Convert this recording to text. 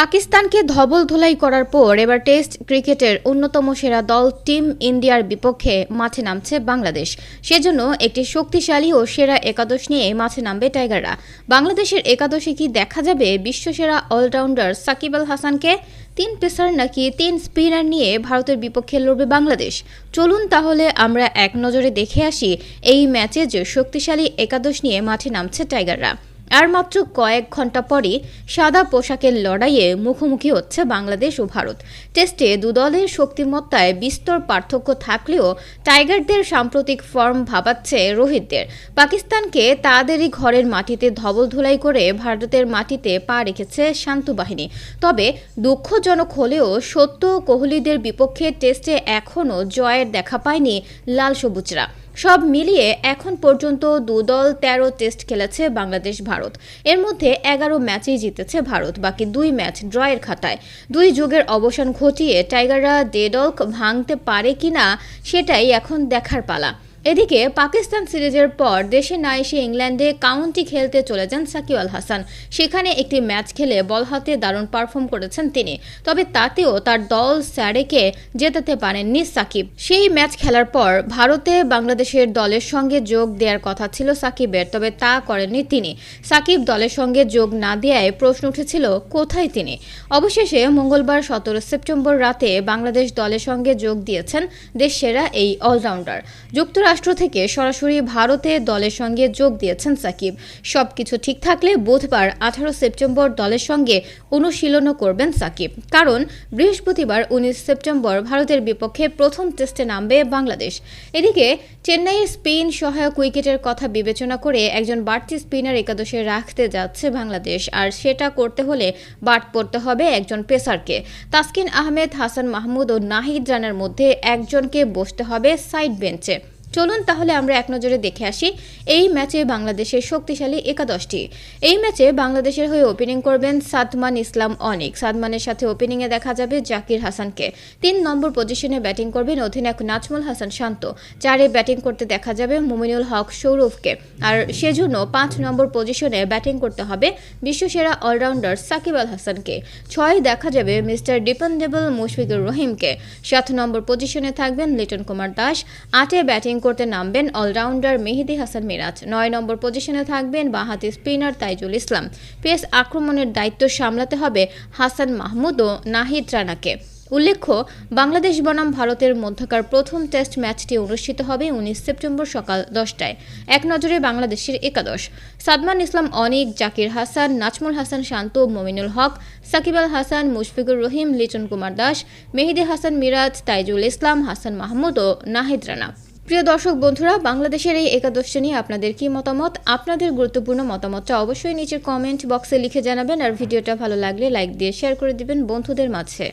পাকিস্তানকে ধবল ধোলাই করার পর এবার টেস্ট ক্রিকেটের অন্যতম সেরা দল টিম ইন্ডিয়ার বিপক্ষে মাঠে নামছে বাংলাদেশ। সেজন্য একটি শক্তিশালী ও সেরা একাদশ নিয়ে মাঠে নামবে টাইগাররা। বাংলাদেশের একাদশে কি দেখা যাবে বিশ্বসেরা অলরাউন্ডার সাকিব আল হাসানকে? তিন পেসার নাকি তিন স্পিনার নিয়ে ভারতের বিপক্ষে লড়বে বাংলাদেশ? চলুন তাহলে আমরা এক নজরে দেখে আসি এই ম্যাচে যে শক্তিশালী একাদশ নিয়ে মাঠে নামছে টাইগাররা। আর মাত্র কয়েক ঘণ্টা পরই সাদা পোশাকের লড়াইয়ে মুখোমুখি হচ্ছে বাংলাদেশ ও ভারত। টেস্টে দুদলের শক্তিমত্তায় বিস্তর পার্থক্য থাকলেও টাইগারদের সাম্প্রতিক ফর্ম ভাবাচ্ছে রোহিতদের। পাকিস্তানকে তাদেরই ঘরের মাটিতে ধবল ধুলাই করে ভারতের মাটিতে পা রেখেছে শান্ত বাহিনী। তবে দুঃখজনক হলেও সত্য কোহলিদের বিপক্ষে টেস্টে এখনও জয়ের দেখা পায়নি লাল সবুজরা। সব মিলিয়ে এখন পর্যন্ত দুদল তেরো টেস্ট খেলেছে বাংলাদেশ, ভারত। এর মধ্যে এগারো ম্যাচেই জিতেছে ভারত, বাকি দুই ম্যাচ ড্রয়ের খাতায়। দুই যুগের অবসান ঘটিয়ে টাইগাররা দেদল ভাঙতে পারে কিনা সেটাই এখন দেখার পালা। এদিকে পাকিস্তান সিরিজের পর দেশে না এসে ইংল্যান্ডে কাউন্টি খেলতে চলে যান সাকিব আল হাসান। সেখানে একটি ম্যাচ খেলে বল হাতে দারুণ পারফর্ম করেছেন তিনি। তবে তাতেও তার দল স্যারেকে জেতাতে পারেননি সাকিব। সেই ম্যাচ খেলার পর ভারতে বাংলাদেশের দলের সঙ্গে যোগ দেওয়ার কথা ছিল সাকিবের, তবে তা করেননি তিনি। সাকিব দলের সঙ্গে যোগ না দেওয়ায় প্রশ্ন উঠেছিল, কোথায় তিনি? অবশেষে মঙ্গলবার সতেরো সেপ্টেম্বর রাতে বাংলাদেশ দলের সঙ্গে যোগ দিয়েছেন দেশ সেরা এই অলরাউন্ডার যুক্তরাষ্ট্র যুক্তরাষ্ট্র থেকে সরাসরি ভারতে দলের সঙ্গে যোগ দিয়েছেন সাকিব। সবকিছু ঠিক থাকলে বুধবার আঠারো সেপ্টেম্বর দলের সঙ্গে অনুশীলনও করবেন সাকিব। কারণ বৃহস্পতিবার উনিশ সেপ্টেম্বর ভারতের বিপক্ষে প্রথম টেস্টে নামবে বাংলাদেশ। এদিকে চেন্নাইয়ের স্পিন সহায়ক উইকেটের কথা বিবেচনা করে একজন বাড়তি স্পিনার একাদশে রাখতে যাচ্ছে বাংলাদেশ। আর সেটা করতে হলে বাদ পড়তে হবে একজন পেসারকে। তাসকিন আহমেদ, হাসান মাহমুদ ও নাহিদ রানার মধ্যে একজনকে বসতে হবে সাইড বেঞ্চে। চলুন তাহলে আমরা এক নজরে দেখে আসি এই ম্যাচে বাংলাদেশের শক্তিশালী একাদশটি। এই ম্যাচে বাংলাদেশের হয়ে ওপেনিং করবেন সাদমান ইসলাম অনিক। সাদমানের সাথে ওপেনিংয়ে দেখা যাবে জাকির হাসানকে। তিন নম্বর পজিশনে ব্যাটিং করবেন অধিনায়ক নাজমুল হাসান শান্ত। চারে ব্যাটিং করতে দেখা যাবে মুমিনুল হক সৌরভকে। আর সেজন্য পাঁচ নম্বর পজিশনে ব্যাটিং করতে হবে বিশ্বসেরা অলরাউন্ডার সাকিব আল হাসানকে। ছয় দেখা যাবে মিস্টার ডিপেন্ডেবল মুশফিকুর রহিমকে। সাত নম্বর পজিশনে থাকবেন লিটন কুমার দাস। আটে ব্যাটিং করতে নামবেন অলরাউন্ডার মেহেদি হাসান মিরাজ। নয় নম্বর পজিশনে থাকবেন বাঁহাতি স্পিনার তাইজুল ইসলাম। পেস আক্রমণের দায়িত্ব সামলাতে হবে হাসান মাহমুদ ও নাহিদ রানাকে। উল্লেখ্য, বাংলাদেশ বনাম ভারতের মধ্যকার প্রথম টেস্ট ম্যাচটি অনুষ্ঠিত হবে উনিশ সেপ্টেম্বর সকাল দশটায়। এক নজরে বাংলাদেশের একাদশ। সাদমান ইসলাম, অনিক, জাকির হাসান, নাজমুল হাসান শান্ত, মমিনুল হক, সাকিব আল হাসান, মুশফিকুর রহিম, লিটন কুমার দাস, মেহেদি হাসান মিরাজ, তাইজুল ইসলাম, হাসান মাহমুদ ও নাহিদ রানা। প্রিয় দর্শক বন্ধুরা, বাংলাদেশের এই একাদশটা নিয়ে আপনাদের কি মতামত? আপনাদের গুরুত্বপূর্ণ মতামতটা অবশ্যই নিচের কমেন্ট বক্সে লিখে জানাবেন, আর ভিডিওটা ভালো লাগলে লাইক দিয়ে শেয়ার করে দিবেন বন্ধুদের মাঝে।